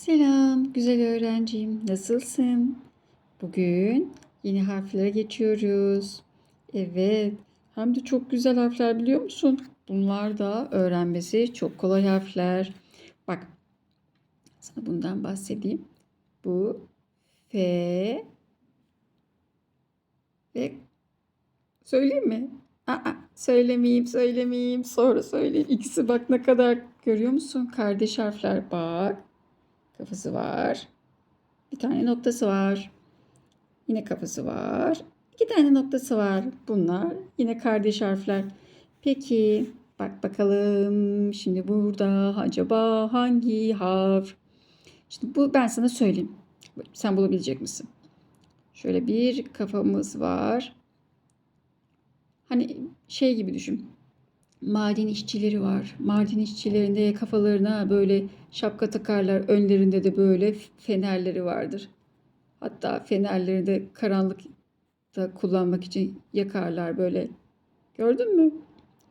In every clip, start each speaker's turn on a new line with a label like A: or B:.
A: Selam güzel öğrencim. Nasılsın? Bugün yeni harflere geçiyoruz. Evet. Hem de çok güzel harfler biliyor musun? Bunlar da öğrenmesi çok kolay harfler. Bak. Sana bundan bahsedeyim. Bu F ve söyleyeyim mi? Aa, söylemeyeyim, söylemeyeyim. Sonra söyleyeyim. İkisi bak ne kadar görüyor musun? Kardeş harfler bak. Kafası var. Bir tane noktası var. Yine kafası var. İki tane noktası var. Bunlar yine kardeş harfler. Peki bak bakalım şimdi burada acaba hangi harf? Şimdi bu ben sana söyleyeyim. Sen bulabilecek misin? Şöyle bir kafamız var. Hani şey gibi düşün. Maden işçileri var. Maden işçilerinde kafalarına böyle şapka takarlar. Önlerinde de böyle fenerleri vardır. Hatta fenerleri de karanlıkta kullanmak için yakarlar böyle. Gördün mü?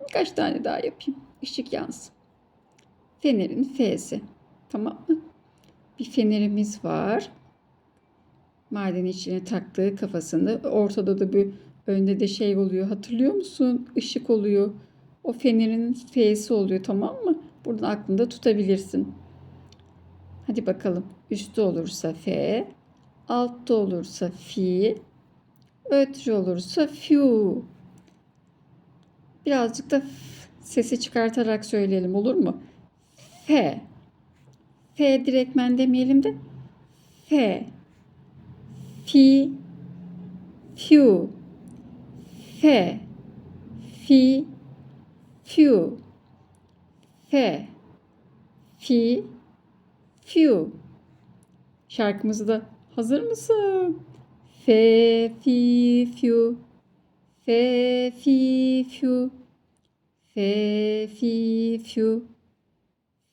A: Birkaç tane daha yapayım. Işık yansın. Fenerin F'si. Tamam mı? Bir fenerimiz var. Maden işçinin taktığı kafasında. Ortada da bir önde de şey oluyor. Hatırlıyor musun? Işık oluyor. O fenerin F'si oluyor tamam mı? Buradan aklında tutabilirsin. Hadi bakalım. Üstte olursa F, altta olursa Fi, ötürü olursa Fiu. Birazcık da sesi çıkartarak söyleyelim olur mu? F. F direktmen demeyelim de F. Fi. Fiu. F. Fi. Fiu. F. Fi. Fiu. Şarkımızı da hazır mısın? Fe, fi, fiu. Fe, fi, fiu. Fe, fi, fiu.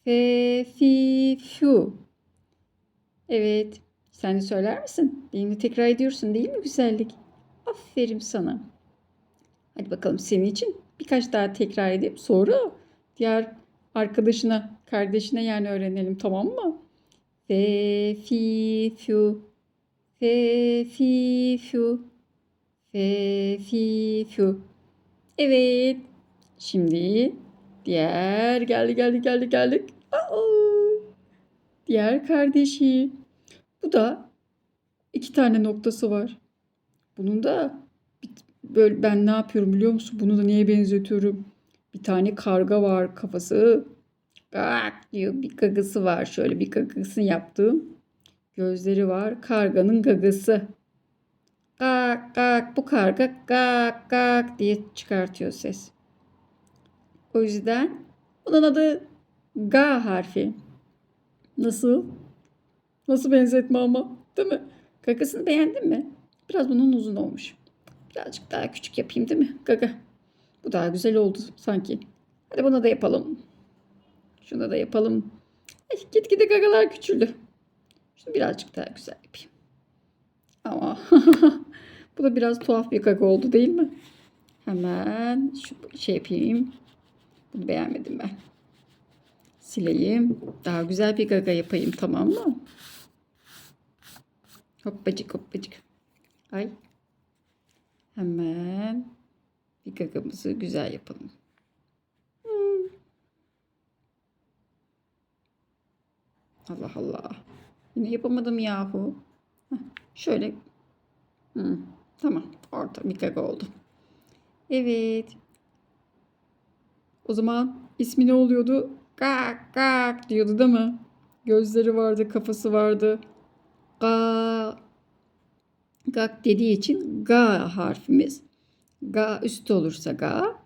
A: Fe, fi, fiu. Evet. Sen de söyler misin? Benimle tekrar ediyorsun değil mi güzellik? Aferin sana. Hadi bakalım senin için birkaç daha tekrar edip sonra diğer arkadaşına, kardeşine yani öğrenelim tamam mı? Fe, fi, fiu. Fe, fi, fiu. Fe, fi, fiu. Evet. Şimdi diğer geldi geldi geldi geldik. Aa, diğer kardeşi. Bu da iki tane noktası var. Bunun da böyle ben ne yapıyorum biliyor musun? Bunu da niye benzetiyorum? Bir tane karga var kafası. Gak diyor bir gagası var. Şöyle bir gagasını yaptım. Gözleri var. Karganın gagası. Gak gak bu karga gak gak diye çıkartıyor ses. O yüzden bunun adı ga harfi. Nasıl? Nasıl benzetme ama değil mi? Gagasını beğendin mi? Biraz bunun uzun olmuş. Birazcık daha küçük yapayım değil mi? Gaga. Bu daha güzel oldu sanki. Hadi bunu da yapalım. Şunu da yapalım. Ay, gitgide gagalar küçüldü. Şunu birazcık daha güzel yapayım. Ama bu da biraz tuhaf bir gaga oldu değil mi? Hemen şu şey yapayım. Bunu beğenmedim ben. Sileyim. Daha güzel bir gaga yapayım tamam mı? Hoppacık hoppacık. Ay. Hemen bir gagamızı güzel yapalım. Allah Allah. Yine yapamadım yahu. Şöyle. Hmm. Tamam. Orta bir gaga oldu. Evet. O zaman ismi ne oluyordu? Gak gak diyordu değil mi? Gözleri vardı, kafası vardı. Ga gak dediği için ga harfimiz. Ga üstte olursa ga,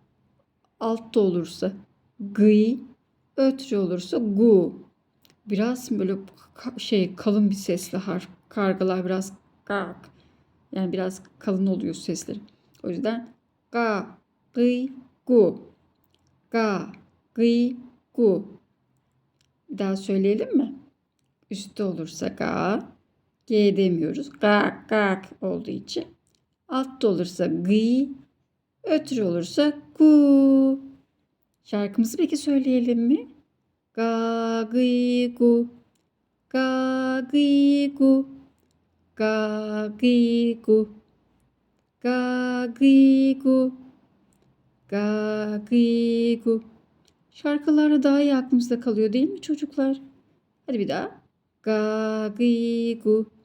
A: altta olursa gı, ötre olursa gu. Biraz böyle şey kalın bir sesli harf. Kargalar biraz gak. Yani biraz kalın oluyor sesleri. O yüzden ga, gı, gu. Ga, gı, gu. Bir daha söyleyelim mi? Üstte olursa ga, G demiyoruz. Gak gak olduğu için. Altta olursa gıy, ötürü olursa gu. Şarkımızı peki söyleyelim mi? Ga gıy gu. Ga gıy gu. Ga gıy gu. Ga gıy gu. Ga gıy gu. Şarkıları daha iyi aklımızda kalıyor değil mi çocuklar? Hadi bir daha. Ga gıy gu.